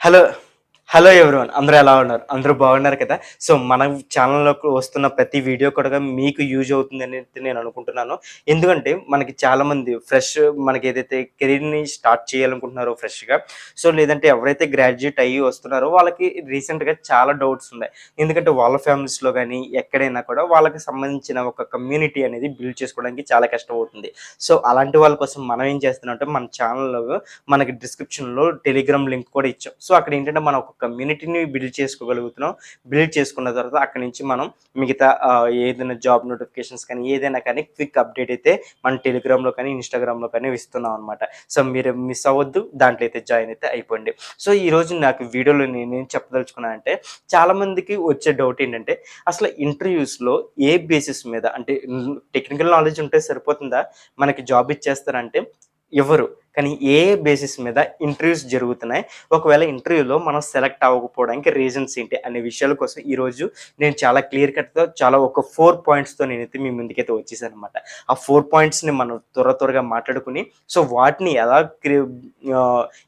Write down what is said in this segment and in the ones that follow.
Hello hello everyone అందరూ ఎలా ఉన్నారు? అందరూ బాగున్నారు కదా? సో మన ఛానల్లోకి వస్తున్న ప్రతి వీడియో కూడా మీకు యూజ్ అవుతుంది అనేది నేను అనుకుంటున్నాను. ఎందుకంటే మనకి చాలామంది ఫ్రెష్ మనకి ఏదైతే కెరీర్ని స్టార్ట్ చేయాలనుకుంటున్నారో ఫ్రెష్గా సో లేదంటే ఎవరైతే గ్రాడ్యుయేట్ అయ్యి వస్తున్నారో వాళ్ళకి రీసెంట్గా చాలా డౌట్స్ ఉన్నాయి. ఎందుకంటే వాళ్ళ ఫ్యామిలీస్లో కానీ ఎక్కడైనా కూడా వాళ్ళకి సంబంధించిన ఒక కమ్యూనిటీ అనేది బిల్డ్ చేసుకోవడానికి చాలా కష్టం అవుతుంది. సో అలాంటి వాళ్ళ కోసం మనం ఏం చేస్తున్నామంటే మన ఛానల్లో మనకి డిస్క్రిప్షన్లో టెలిగ్రామ్ లింక్ కూడా ఇచ్చాం. సో అక్కడ ఏంటంటే మనం ఒక కమ్యూనిటీని బిల్డ్ చేసుకోగలుగుతున్నాం. బిల్డ్ చేసుకున్న తర్వాత అక్కడ నుంచి మనం మిగతా ఏదైనా జాబ్ నోటిఫికేషన్స్ కానీ ఏదైనా కానీ క్విక్ అప్డేట్ అయితే మన టెలిగ్రామ్లో కానీ ఇన్స్టాగ్రామ్లో కానీ ఇస్తున్నాం అనమాట సో మీరు మిస్ అవ్వద్దు. దాంట్లో అయితే జాయిన్ అయితే అయిపోండి. సో ఈ రోజు నాకు వీడియోలో నేను ఏం చెప్పదలుచుకున్నానంటే చాలామందికి వచ్చే డౌట్ ఏంటంటే అసలు ఇంటర్వ్యూస్లో ఏ బేసిస్ మీద అంటే టెక్నికల్ నాలెడ్జ్ ఉంటే సరిపోతుందా? మనకి జాబ్ ఇచ్చేస్తారంటే ఎవరు? కానీ ఏ బేసిస్ మీద ఇంటర్వ్యూస్ జరుగుతున్నాయి? ఒకవేళ ఇంటర్వ్యూలో మనం సెలెక్ట్ అవ్వకపోవడానికి రీజన్స్ ఏంటి అనే విషయాల కోసం ఈరోజు నేను చాలా క్లియర్ కట్గా చాలా ఒక ఫోర్ పాయింట్స్తో నేనైతే మీ ముందుకైతే వచ్చేసాను అనమాట ఆ ఫోర్ పాయింట్స్ని మనం త్వర త్వరగా మాట్లాడుకుని సో వాటిని ఎలా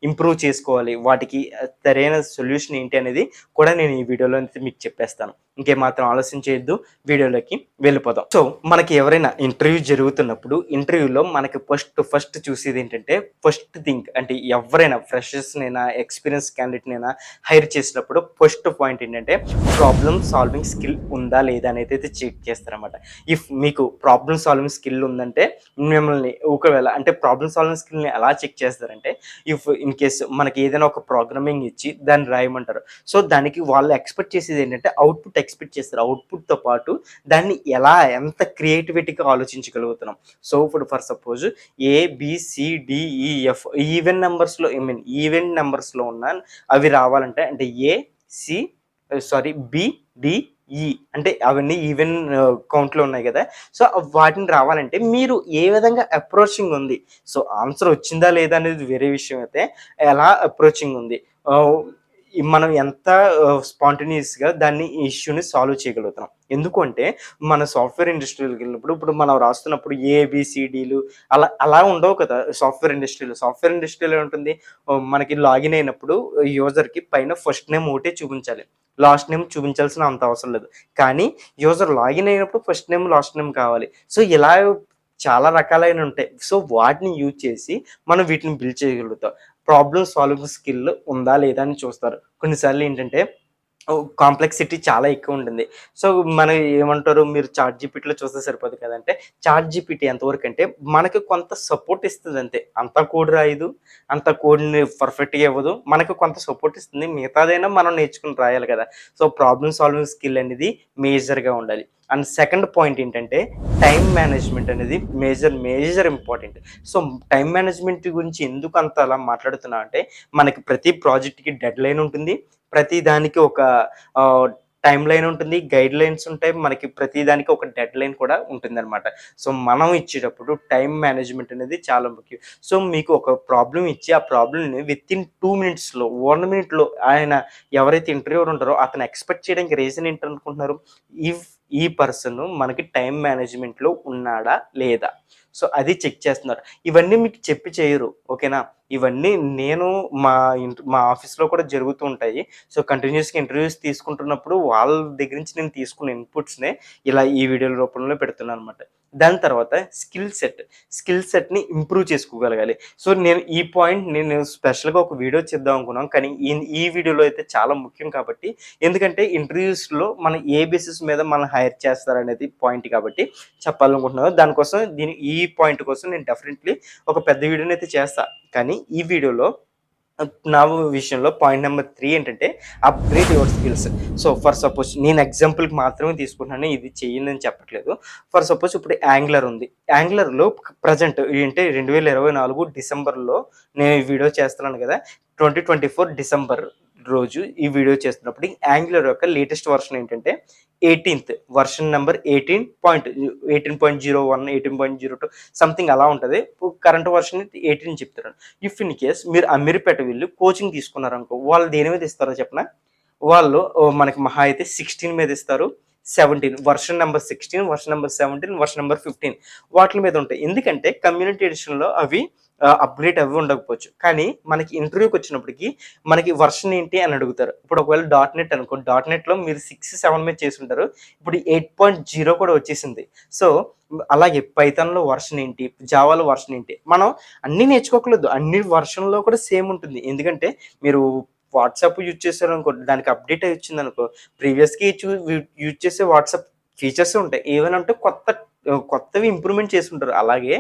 ఇంప్రూవ్ చేసుకోవాలి? వాటికి సరైన సొల్యూషన్ ఏంటి అనేది కూడా నేను ఈ వీడియోలో అయితే మీకు చెప్పేస్తాను. ఇంకేమాత్రం ఆలోచన చేయొద్దు. వీడియోలోకి వెళ్ళిపోదాం. సో మనకి ఎవరైనా ఇంటర్వ్యూ జరుగుతున్నప్పుడు ఇంటర్వ్యూలో మనకి ఫస్ట్ ఫస్ట్ చూసేది ఏంటంటే ఫస్ట్ థింగ్ అంటే ఎవరైనా ఫ్రెషర్స్నైనా ఎక్స్పీరియన్స్ క్యాండిడేట్నైనా హైర్ చేసినప్పుడు ఫస్ట్ పాయింట్ ఏంటంటే ప్రాబ్లమ్ సాల్వింగ్ స్కిల్ ఉందా లేదా అనేది అయితే చెక్ చేస్తారనమాట ఇఫ్ మీకు ప్రాబ్లమ్ సాల్వింగ్ స్కిల్ ఉందంటే మిమ్మల్ని ఒకవేళ అంటే ప్రాబ్లమ్ సాల్వింగ్ స్కిల్ని ఎలా చెక్ చేస్తారంటే ఇఫ్ ఇన్ కేసు మనకి ఏదైనా ఒక ప్రోగ్రామింగ్ ఇచ్చి దాన్ని రాయమంటారు. సో దానికి వాళ్ళు ఎక్స్పెక్ట్ చేసేది ఏంటంటే అవుట్పుట్ ఎక్స్పెక్ట్ చేస్తారు అవుట్పుట్తో పాటు దాన్ని ఎలా ఎంత క్రియేటివిటీగా ఆలోచించగలుగుతున్నాం. సో ఇప్పుడు for suppose A B C D E F even నెంబర్స్లో I mean event నెంబర్స్లో ఉన్న అవి రావాలంటే అంటే ఏ సి సారీ బి ఈ అంటే అవన్నీ ఈవెన్ కౌంట్లో uh, ఉన్నాయి కదా. సో వాటిని రావాలంటే మీరు ఏ విధంగా అప్రోచింగ్ ఉంది? సో ఆన్సర్ వచ్చిందా లేదా అనేది వేరే విషయం అయితే ఎలా అప్రోచింగ్ ఉంది? Uh, మనం ఎంత స్పాంటేనియస్గా దాన్ని ఇష్యూని సాల్వ్ చేయగలుగుతున్నాం. ఎందుకంటే మన సాఫ్ట్వేర్ ఇండస్ట్రీలోకి వెళ్ళినప్పుడు ఇప్పుడు మనం రాస్తున్నప్పుడు ఏబిసిడీలు అలా అలా ఉండవు కదా సాఫ్ట్వేర్ ఇండస్ట్రీలో. సాఫ్ట్వేర్ ఇండస్ట్రీలో ఉంటుంది మనకి లాగిన్ అయినప్పుడు యూజర్కి పైన ఫస్ట్ నేమ్ ఒకటే చూపించాలి. లాస్ట్ నేమ్ చూపించాల్సిన అంత అవసరం లేదు. కానీ యూజర్ లాగిన్ అయినప్పుడు ఫస్ట్ నేమ్ లాస్ట్ నేమ్ కావాలి. సో ఇలా చాలా రకాలైన ఉంటాయి. సో వాటిని యూజ్ చేసి మనం వీటిని బిల్డ్ చేయగలుగుతాం. ప్రాబ్లమ్ సాల్వింగ్ స్కిల్ ఉందా లేదా అని చూస్తారు. కొన్నిసార్లు ఏంటంటే కాంప్లెక్సిటీ చాలా ఎక్కువ ఉంటుంది సో మన ఏమంటారు మీరు చార్ట్ జీపీటీలో చూస్తే సరిపోదు కదంటే చార్ట్ జీపీటీ ఎంతవరకు అంటే మనకి కొంత సపోర్ట్ ఇస్తుంది అంతే అంత కోడ్ రాయదు అంత కోడ్ని పర్ఫెక్ట్గా ఇవ్వదు. మనకు కొంత సపోర్ట్ ఇస్తుంది. మిగతాదైనా మనం నేర్చుకుని రాయాలి కదా. సో ప్రాబ్లమ్ సాల్వింగ్ స్కిల్ అనేది మేజర్గా ఉండాలి. అండ్ సెకండ్ పాయింట్ ఏంటంటే టైం మేనేజ్మెంట్ అనేది major major important so time management గురించి ఎందుకు అంత అలా మాట్లాడుతున్నా అంటే మనకి ప్రతి ప్రాజెక్ట్కి డెడ్ లైన్ ఉంటుంది. ప్రతి దానికి ఒక టైం లైన్ ఉంటుంది గైడ్ లైన్స్ ఉంటాయి. మనకి ప్రతి దానికి ఒక డెడ్ లైన్ కూడా ఉంటుంది అనమాట సో మనం ఇచ్చేటప్పుడు టైం మేనేజ్మెంట్ అనేది చాలా ముఖ్యం. సో మీకు ఒక ప్రాబ్లం ఇచ్చి ఆ ప్రాబ్లమ్ని విత్ ఇన్ టూ మినిట్స్లో వన్ మినిట్లో ఆయన ఎవరైతే ఇంటర్వ్యూర్ ఉంటారో అతను ఎక్స్పెక్ట్ చేయడానికి రీజన్ ఏంటనుకుంటున్నారు? ఇఫ్ ఈ పర్సన్ మనకి టైం మేనేజ్మెంట్లో ఉన్నాడా లేదా? సో అది చెక్ చేస్తున్నారు. ఇవన్నీ మీకు చెప్పి చేయరు ఓకేనా? ఇవన్నీ నేను మా ఇంటి మా ఆఫీస్లో కూడా జరుగుతూ ఉంటాయి. సో కంటిన్యూస్గా ఇంటర్వ్యూస్ తీసుకుంటున్నప్పుడు వాళ్ళ దగ్గర నుంచి నేను తీసుకున్న ఇన్పుట్స్నే ఇలా ఈ వీడియోల రూపంలో పెడుతున్నాను అనమాట దాని తర్వాత స్కిల్ సెట్ స్కిల్ సెట్ని ఇంప్రూవ్ చేసుకోగలగాలి. సో నేను ఈ పాయింట్ నేను స్పెషల్గా ఒక వీడియో చేద్దాం అనుకున్నాను. కానీ ఈ వీడియోలో అయితే చాలా ముఖ్యం కాబట్టి ఎందుకంటే ఇంటర్వ్యూస్లో మనం ఏ బేసిస్ మీద మనం హైర్ చేస్తారనేది పాయింట్ కాబట్టి చెప్పాలనుకుంటున్నాను. దానికోసం దీని ఈ పాయింట్ కోసం నేను డెఫినెట్లీ ఒక పెద్ద వీడియోని అయితే చేస్తాను కానీ ఈ వీడియోలో నా విషయంలో పాయింట్ నెంబర్ త్రీ ఏంటంటే upgrade your skills so for suppose నేను ఎగ్జాంపుల్కి మాత్రమే తీసుకుంటున్నాను ఇది చేయండి అని చెప్పట్లేదు. ఫర్ సపోజ్ ఇప్పుడు యాంగ్లర్ ఉంది. యాంగ్లర్లో ప్రజెంట్ ఏంటంటే రెండు వేల ఇరవై నాలుగు డిసెంబర్లో నేను ఈ వీడియో చేస్తున్నాను కదా ట్వంటీ ట్వంటీ ఫోర్ డిసెంబర్ రోజు ఈ వీడియో చేస్తున్నప్పుడు యాంగులర్ యొక్క లేటెస్ట్ వర్షన్ ఏంటంటే eighteenth version number eighteen point eighteen point zero one eighteen point zero two something అలా ఉంటుంది. కరెంట్ వర్షన్ ఎయిటీన్ చెప్తారు ఇఫ్ ఇన్ కేస్ మీరు అమీర్పేట వెళ్ళి కోచింగ్ తీసుకున్నారనుకో వాళ్ళు దేని మీద ఇస్తారో చెప్పిన? వాళ్ళు మనకి మహా అయితే సిక్స్టీన్ మీద ఇస్తారు. Seventeen version number sixteen version number seventeen version number fifteen వాటి మీద ఉంటాయి. ఎందుకంటే కమ్యూనిటీ ఎడిషన్లో అవి అప్డేట్ అవి ఉండకపోవచ్చు. కానీ మనకి ఇంటర్వ్యూకి వచ్చినప్పటికి మనకి వర్షన్ ఏంటి అని అడుగుతారు. ఇప్పుడు ఒకవేళ. డాట్ నెట్ అనుకో డాట్ నెట్లో మీరు సిక్స్ సెవెన్ మీద చేసి ఉంటారు ఇప్పుడు ఎయిట్ పాయింట్ జీరో కూడా వచ్చేసింది. సో అలాగే పైథాన్లో వర్షన్ ఏంటి జావాలో వర్షన్ ఏంటి మనం అన్నీ నేర్చుకోకలేదు అన్ని వర్షన్లో కూడా సేమ్ ఉంటుంది. ఎందుకంటే మీరు వాట్సాప్ యూజ్ చేశారు అనుకో దానికి అప్డేట్ అయి వచ్చింది అనుకో ప్రీవియస్కి యూజ్ చేసే వాట్సాప్ ఫీచర్స్ ఉంటాయి. ఏమైనా అంటే కొత్త కొత్తవి ఇంప్రూవ్మెంట్ చేసి ఉంటారు అలాగే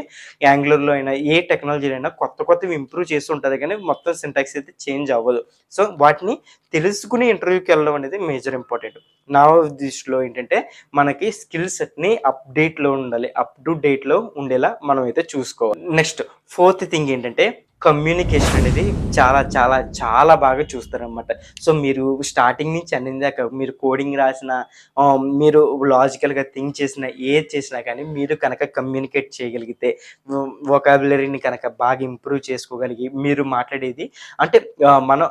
యాంగులర్లో అయినా ఏ టెక్నాలజీలో అయినా కొత్త కొత్తవి ఇంప్రూవ్ చేసి ఉంటుంది కానీ మొత్తం సింటాక్స్ అయితే చేంజ్ అవ్వదు. సో వాటిని తెలుసుకుని ఇంటర్వ్యూకి వెళ్ళడం అనేది మేజర్ ఇంపార్టెంట్. నా దృష్టిలో ఏంటంటే మనకి స్కిల్ సెట్ని అప్డేట్లో ఉండాలి. అప్ టు డేట్లో ఉండేలా మనం అయితే చూసుకోవాలి. నెక్స్ట్ ఫోర్త్ థింగ్ ఏంటంటే కమ్యూనికేషన్ అనేది చాలా చాలా చాలా బాగా చూస్తారనమాట సో మీరు స్టార్టింగ్ నుంచి అందిందాక దాకా మీరు కోడింగ్ రాసిన um, మీరు లాజికల్గా థింక్ చేసిన ఏది చేసినా కానీ మీరు కనుక కమ్యూనికేట్ చేయగలిగితే వొకాబులరీని కనుక బాగా ఇంప్రూవ్ చేసుకోగలిగి మీరు మాట్లాడేది అంటే మనం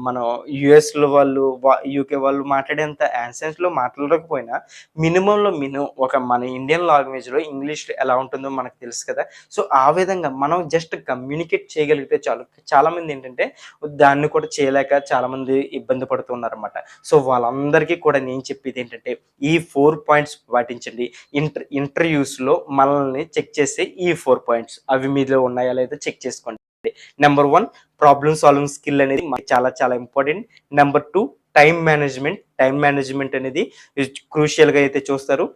మనం యుఎస్లో వాళ్ళు యూకే వాళ్ళు మాట్లాడేంత యాన్సెన్స్లో మాట్లాడకపోయినా మినిమంలో మినిమం ఒక మన ఇండియన్ లాంగ్వేజ్లో ఇంగ్లీష్ ఎలా ఉంటుందో మనకు తెలుసు కదా. సో ఆ విధంగా మనం జస్ట్ కమ్యూనికేట్ చేయగలిగితే చాలు. చాలా మంది ఏంటంటే దాన్ని కూడా చేయలేక చాలామంది ఇబ్బంది పడుతున్నారు అనమాట సో వాళ్ళందరికీ కూడా నేను చెప్పేది ఏంటంటే ఈ ఫోర్ పాయింట్స్ పాటించండి. ఇంటర్ ఇంటర్వ్యూస్లో మనల్ని చెక్ చేసే ఈ ఫోర్ పాయింట్స్ అవి మీలో ఉన్నాయా లేదా చెక్ చేసుకోండి. Number one problem solving skill అనేది మనకి చాలా చాలా important number two time management time management అనేది క్రూషియల్గా అయితే చూస్తారు.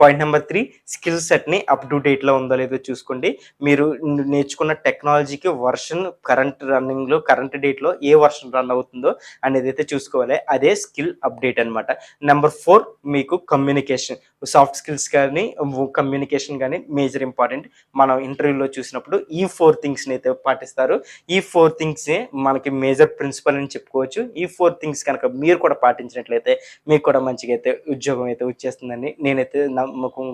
పాయింట్ నెంబర్ త్రీ స్కిల్ సెట్ని అప్ టు డేట్లో ఉందో లేదో చూసుకోండి. మీరు నేర్చుకున్న టెక్నాలజీకి వర్షన్ కరెంట్ రన్నింగ్లో కరెంట్ డేట్లో ఏ వర్షన్ రన్ అవుతుందో అనేది అయితే చూసుకోవాలి. అదే స్కిల్ అప్డేట్ అనమాట నెంబర్ ఫోర్ మీకు కమ్యూనికేషన్. సాఫ్ట్ స్కిల్స్ కానీ కమ్యూనికేషన్ కానీ మేజర్ ఇంపార్టెంట్. మనం ఇంటర్వ్యూలో చూసినప్పుడు ఈ ఫోర్ థింగ్స్ని అయితే పాటిస్తారు. ఈ ఫోర్ థింగ్సే మనకి మేజర్ ప్రిన్సిపల్ అని చెప్పుకోవచ్చు. ఈ ఫోర్ థింగ్స్ కనుక మీరు కూడా చేసినట్లయితే మీకు కూడా మంచిగా అయితే ఉద్యోగం అయితే వచ్చేస్తుందని నేనైతే నమ్మకం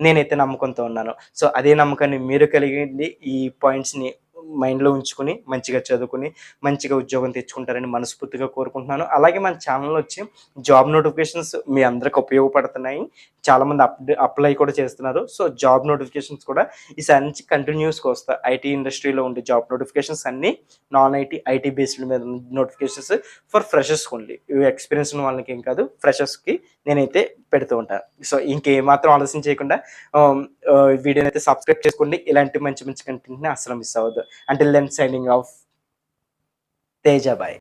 నేనైతే నమ్మకంతో ఉన్నాను. సో అదే నమ్మకాన్ని మీరు కలిగింది ఈ పాయింట్స్ని మైండ్లో ఉంచుకుని మంచిగా చదువుకుని మంచిగా ఉద్యోగం తెచ్చుకుంటారని మనస్ఫూర్తిగా కోరుకుంటున్నాను. అలాగే మన ఛానల్ వచ్చి జాబ్ నోటిఫికేషన్స్ మీ అందరికి ఉపయోగపడుతున్నాయి. చాలామంది అప్ అప్లై కూడా చేస్తున్నారు. సో జాబ్ నోటిఫికేషన్స్ కూడా ఈసారి నుంచి కంటిన్యూస్గా వస్తాయి ఐటీ ఇండస్ట్రీలో ఉండే జాబ్ నోటిఫికేషన్స్ అన్నీ నాన్ ఐటీ ఐటీ బేస్డ్ మీద నోటిఫికేషన్స్ ఫర్ ఫ్రెషర్స్ ఓన్లీ. ఇవి ఎక్స్పీరియన్స్ ఉన్న వాళ్ళకి ఏం కాదు ఫ్రెషర్స్కి నేనైతే పెడుతూ ఉంటాను సో ఇంకేమాత్రం ఆలోచన చేయకుండా వీడియోని అయితే సబ్స్క్రైబ్ చేసుకోండి. ఇలాంటి మంచి మంచి కంటెంట్ని అసలు మిస్ అవ్వద్దు. Until then, signing off. Teja Bye.